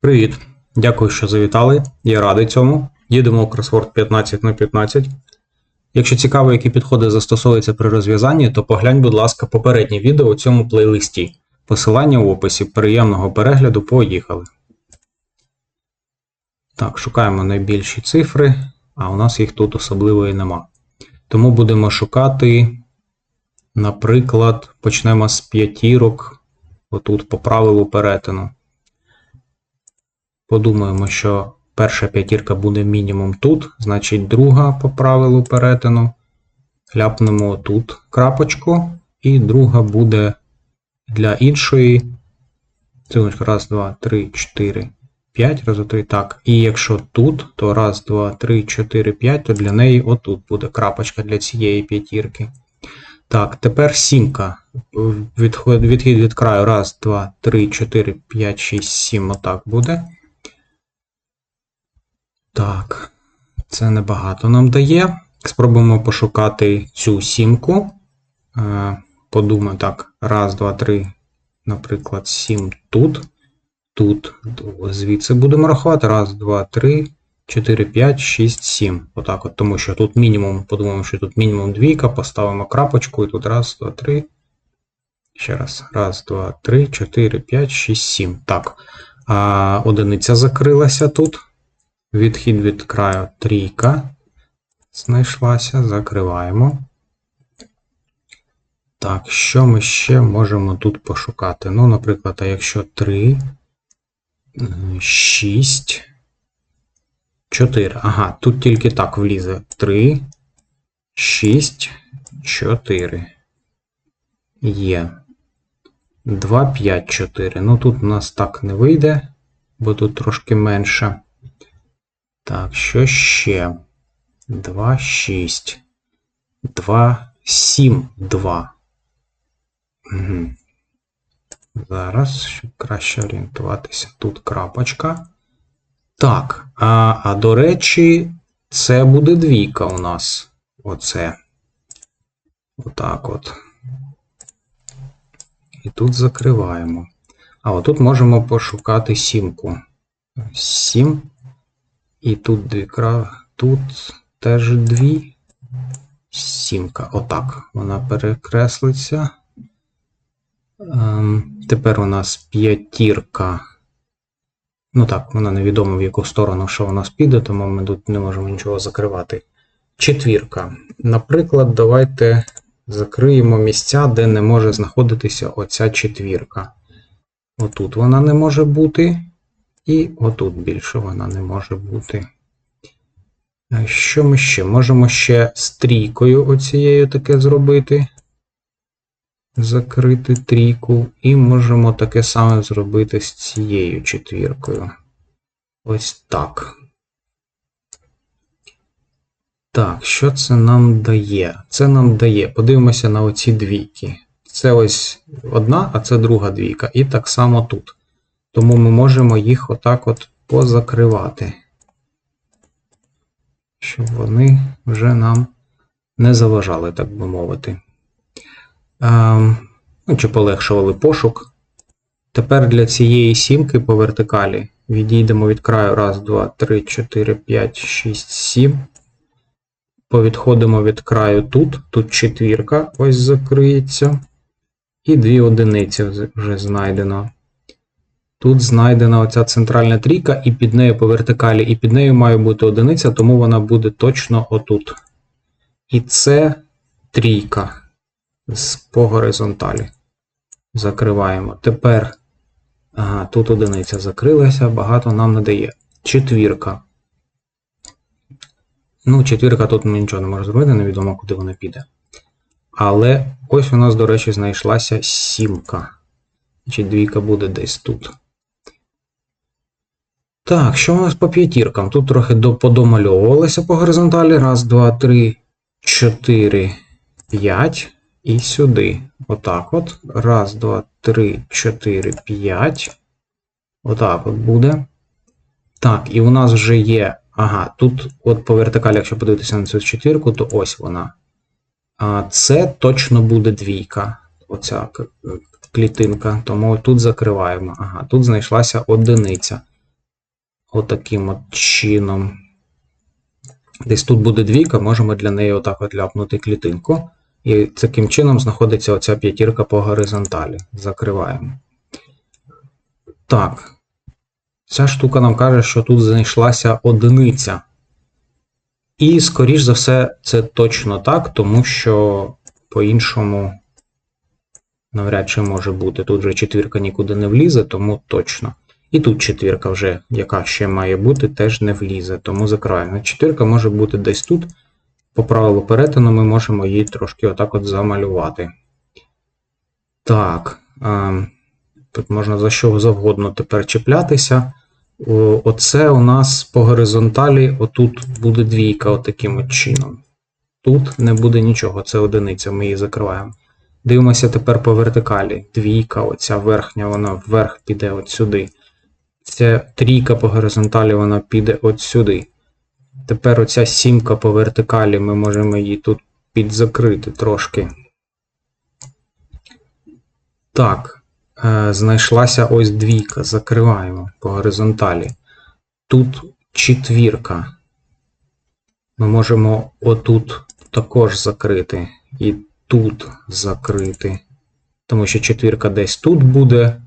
Привіт! Дякую, що завітали. Я радий цьому. Їдемо у кросворд 15 на 15. Якщо цікаво, які підходи застосовуються при розв'язанні, то поглянь, будь ласка, попереднє відео у цьому плейлисті. Посилання в описі. Приємного перегляду. Поїхали. Так, шукаємо найбільші цифри, а у нас їх тут особливо і нема. Тому будемо шукати, наприклад, почнемо з п'ятірок, отут по правилу перетину. Подумаємо, що перша п'ятірка буде мінімум тут, значить друга по правилу перетину. Ляпнемо тут крапочку, і друга буде для іншої. Цілочка, раз, два, три, чотири, п'ять, раз, три. Так. І якщо тут, то раз, два, три, чотири, п'ять, то для неї отут буде крапочка для цієї п'ятірки. Так, тепер сімка. Відхід від краю. Раз, два, три, чотири, п'ять, шість, сім. Отак буде. Так, це небагато нам дає. Спробуємо пошукати цю сімку. Е, Подумаю, так, раз, два, три, наприклад, сім тут. Тут, звідси будемо рахувати. Раз, два, три, 4, 5, 6, 7. Отак от, тому що тут мінімум, подумаємо, що тут мінімум двійка, поставимо крапочку, і тут раз, два, три. Ще раз. Раз, два, три, 4, 5, 6, 7. Так. А, одиниця закрилася тут. Відхід від краю трійка. Знайшлася. Закриваємо. Так, що ми ще можемо тут пошукати? Ну, наприклад, а якщо 3, 6, 4. Ага, тут тільки так влізе. 3, 6, 4. Є. 2, 5, 4. Ну тут у нас так не вийде, бо тут трошки менше. Так, що ще? 2, 6. 2, 7, 2. Угу. Зараз, щоб краще орієнтуватися, тут крапочка. Так, а, а до речі, це буде двійка у нас. Оце. Отак от. І тут закриваємо. А отут можемо пошукати сімку. 7. І тут дві кра... Тут теж дві. Сімка. Отак. Вона перекреслиться. Ем, тепер у нас п'ятірка. Ну так, вона невідомо в яку сторону, що у нас піде, тому ми тут не можемо нічого закривати. Четвірка. Наприклад, давайте закриємо місця, де не може знаходитися оця четвірка. Отут вона не може бути. І отут більше вона не може бути. Що ми ще? Можемо ще стрійкою оцією таке зробити. Закрити трійку. І можемо таке саме зробити з цією четвіркою. Ось так. Так, що це нам дає? Це нам дає. Подивимося на оці двійки. Це ось одна, а це друга двійка. І так само тут. Тому ми можемо їх отак от позакривати, щоб вони вже нам не заважали, так би мовити. Ем, Чи полегшували пошук. Тепер для цієї сімки по вертикалі відійдемо від краю 1, 2, 3, 4, 5, 6, 7. Повідходимо від краю тут, тут четвірка ось закриється. І дві одиниці вже знайдено. Тут знайдена оця центральна трійка, і під нею по вертикалі, і під нею має бути одиниця, тому вона буде точно отут. І це трійка по горизонталі. Закриваємо. Тепер, ага, тут одиниця закрилася, багато нам не дає. Четвірка. Ну, четвірка тут ми нічого не можемо зробити, невідомо, куди вона піде. Але ось у нас, до речі, знайшлася сімка. Чи двійка буде десь тут. Так, що у нас по п'ятіркам? Тут трохи подомальовувалося по горизонталі. Раз, два, три, чотири, п'ять. І сюди. Отак от. Раз, два, три, чотири, п'ять. Отак от буде. Так, і у нас вже є. Ага, тут, от по вертикалі, якщо подивитися на цю четвірку, то ось вона. А це точно буде двійка. Оця клітинка. Тому тут закриваємо. Ага, тут знайшлася одиниця. Отаким от чином. Десь тут буде двійка, можемо для неї отак от ляпнути клітинку. І таким чином знаходиться оця п'ятірка по горизонталі. Закриваємо. Так. Ця штука нам каже, що тут знайшлася одиниця. І, скоріш за все, це точно так, тому що по-іншому навряд чи може бути. Тут вже четвірка нікуди не влізе, тому точно. І тут четвірка вже, яка ще має бути, теж не влізе, тому закриваємо. Четвірка може бути десь тут. По правилу перетину ми можемо її трошки отак от замалювати. Так. Тут можна за що завгодно тепер чіплятися. Оце у нас по горизонталі, отут буде двійка, отаким от чином. Тут не буде нічого, це одиниця, ми її закриваємо. Дивимося тепер по вертикалі. Двійка, оця верхня, вона вверх піде от сюди. Ця трійка по горизонталі, вона піде от сюди. Тепер оця сімка по вертикалі, ми можемо її тут підзакрити трошки. Так, е, знайшлася ось двійка. Закриваємо по горизонталі. Тут четвірка. Ми можемо отут також закрити. І тут закрити. Тому що четвірка десь тут буде.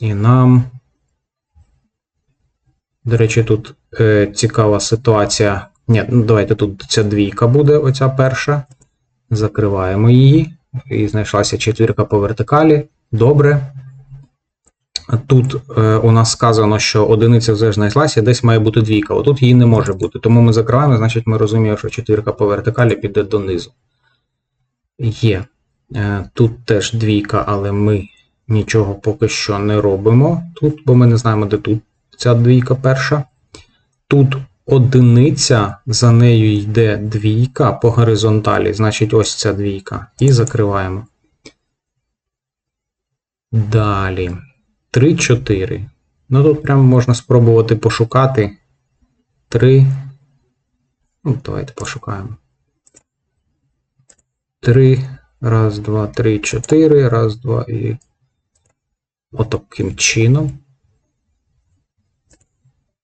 І нам. До речі, тут е, цікава ситуація. Ні, ну давайте тут ця двійка буде, оця перша. Закриваємо її. І знайшлася четвірка по вертикалі. Добре. Тут е, у нас сказано, що одиниця вже знайшлася, десь має бути двійка. Отут її не може бути. Тому ми закриваємо, значить ми розуміємо, що четвірка по вертикалі піде донизу. Є. Е, тут теж двійка, але ми нічого поки що не робимо тут, бо ми не знаємо, де тут ця двійка перша. Тут одиниця, за нею йде двійка по горизонталі, значить ось ця двійка. І закриваємо. Далі. 3, 4. Ну тут прямо можна спробувати пошукати. 3. Ну, давайте пошукаємо. 3. Раз, два, три, чотири. Раз, два і. Отаким чином.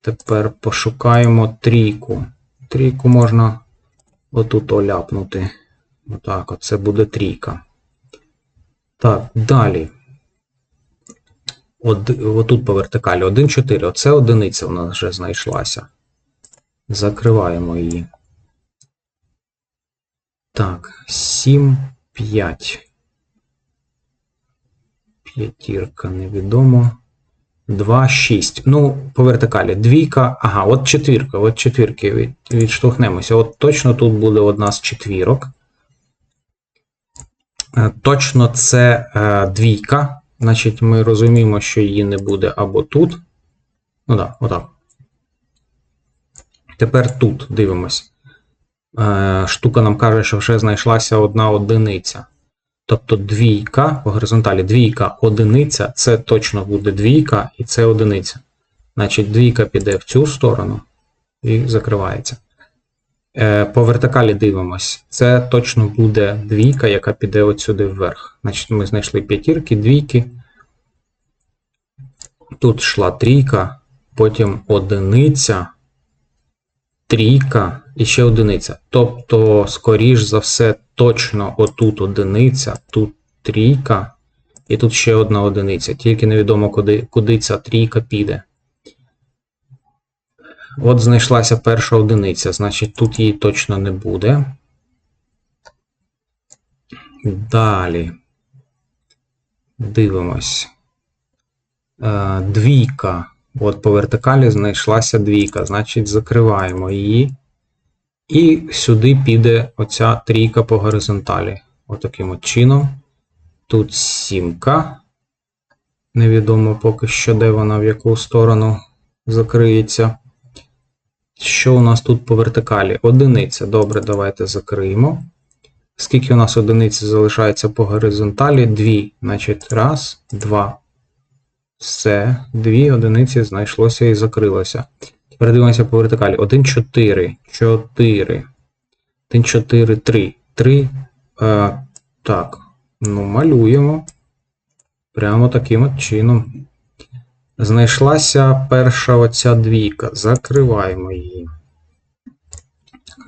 Тепер пошукаємо трійку. Трійку можна отут оляпнути. Отак, оце буде трійка. Так, далі. От, отут по вертикалі 1, 4. Оце одиниця у нас вже знайшлася. Закриваємо її. Так, 7, 5. П'ятірка невідомо. 2, 6. Ну, по вертикалі. Двійка. Ага, от четвірка. От четвірки від, відштовхнемося. От точно тут буде одна з четвірок. Е, точно це е, двійка. Значить, ми розуміємо, що її не буде або тут. Ну так, отак. Тепер тут дивимось. Е, штука нам каже, що вже знайшлася одна одиниця. Тобто двійка по горизонталі двійка одиниця, це точно буде двійка і це одиниця. Значить, двійка піде в цю сторону і закривається. Е, по вертикалі дивимось. Це точно буде двійка, яка піде от сюди вверх. Значить, ми знайшли п'ятірки, двійки. Тут йшла трійка, потім одиниця, трійка і ще одиниця. Тобто, скоріш за все, точно отут одиниця, тут трійка, і тут ще одна одиниця. Тільки невідомо, куди, куди ця трійка піде. От знайшлася перша одиниця, значить тут її точно не буде. Далі. Дивимось. Е, двійка. От по вертикалі знайшлася двійка, значить закриваємо її. І сюди піде оця трійка по горизонталі. Отаким от, чином. Тут сімка. Невідомо поки що, де вона в яку сторону закриється. Що у нас тут по вертикалі? Одиниця. Добре, давайте закриємо. Скільки у нас одиниці залишається по горизонталі? Дві. Значить, раз, два. Все, дві одиниці знайшлося і закрилося. Тепер дивимося по вертикалі. 1, 4, 4. 1, 4, 3. 3. Е, так. Ну, малюємо. Прямо таким от чином. Знайшлася перша оця двійка. Закриваємо її.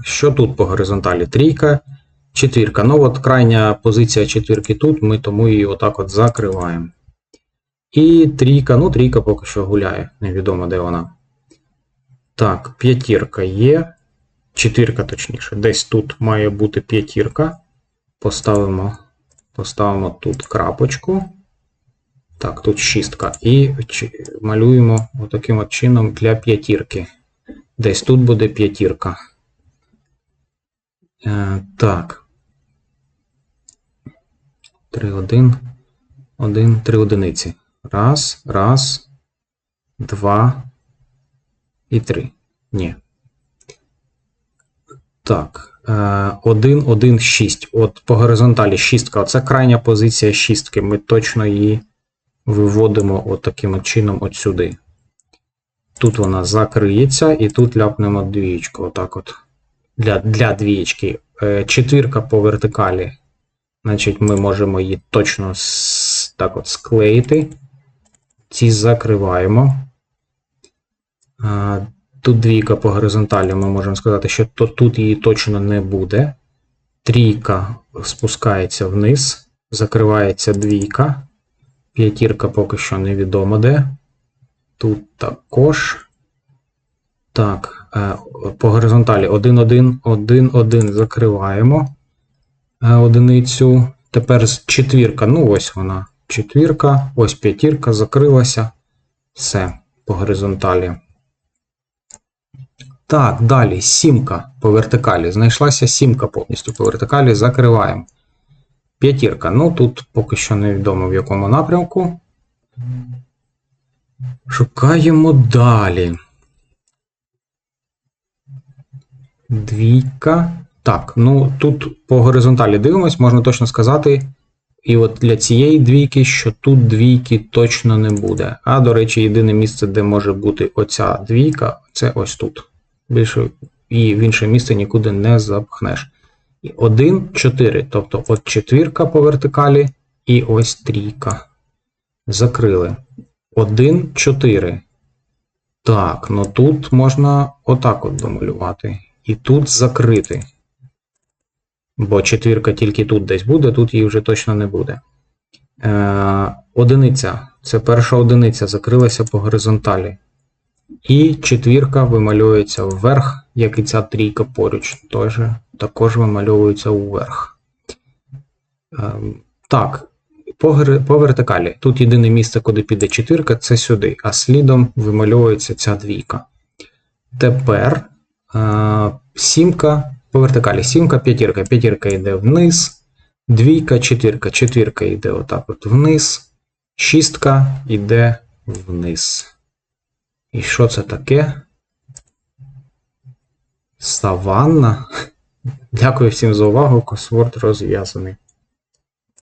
Що тут по горизонталі? Трійка, четвірка. Ну, от крайня позиція четвірки тут, ми тому її отак от закриваємо. І трійка, ну, трійка поки що гуляє, невідомо де вона. Так, п'ятірка є. Четвірка, точніше. Десь тут має бути п'ятірка. Поставимо, поставимо тут крапочку. Так, тут шістка. І малюємо отаким от чином для п'ятірки. Десь тут буде п'ятірка. Е, так. 3, 1, 1, 3 одиниці. Раз, раз, два і три. Ні. Так. 1, 1, 6. От по горизонталі шістка. Оце крайня позиція шістки. Ми точно її виводимо от таким от чином от сюди. Тут вона закриється, і тут ляпнемо двієчку. Отак от. Для, для двієчки. Е, Четвірка по вертикалі. Значить, ми можемо її точно так от склеїти. Ці закриваємо. Тут двійка по горизонталі, ми можемо сказати, що то, тут її точно не буде. Трійка спускається вниз, закривається двійка. П'ятірка поки що невідомо де. Тут також. Так, е, по горизонталі 1, 1, 1, 1 закриваємо е, одиницю. Тепер четвірка. Ну, ось вона. Четвірка, ось п'ятірка закрилася. Все по горизонталі. Так, далі сімка по вертикалі. Знайшлася сімка повністю по вертикалі. Закриваємо. П'ятірка. Ну, тут поки що невідомо в якому напрямку. Шукаємо далі. Двійка. Так, ну тут по горизонталі дивимось, можна точно сказати. І от для цієї двійки, що тут двійки точно не буде. А, до речі, єдине місце, де може бути оця двійка, це ось тут. Більше і в інше місце нікуди не запхнеш. І 1, 4. Тобто от четвірка по вертикалі і ось трійка. Закрили. 1, 4. Так, ну тут можна отак от домалювати. І тут закрити. Бо четвірка тільки тут десь буде, тут її вже точно не буде. Е, одиниця. Це перша одиниця закрилася по горизонталі. І четвірка вимальовується вверх, як і ця трійка поруч, теж, також вимальовується вверх. Ем, так, по, по вертикалі. Тут єдине місце, куди піде четвірка, це сюди, а слідом вимальовується ця двійка. Тепер е, сімка по вертикалі. Сімка, п'ятірка. П'ятірка йде вниз. Двійка, четвірка. Четвірка йде отак от вниз. Шістка йде вниз. І що це таке? Саванна. Дякую всім за увагу. Косворд розв'язаний.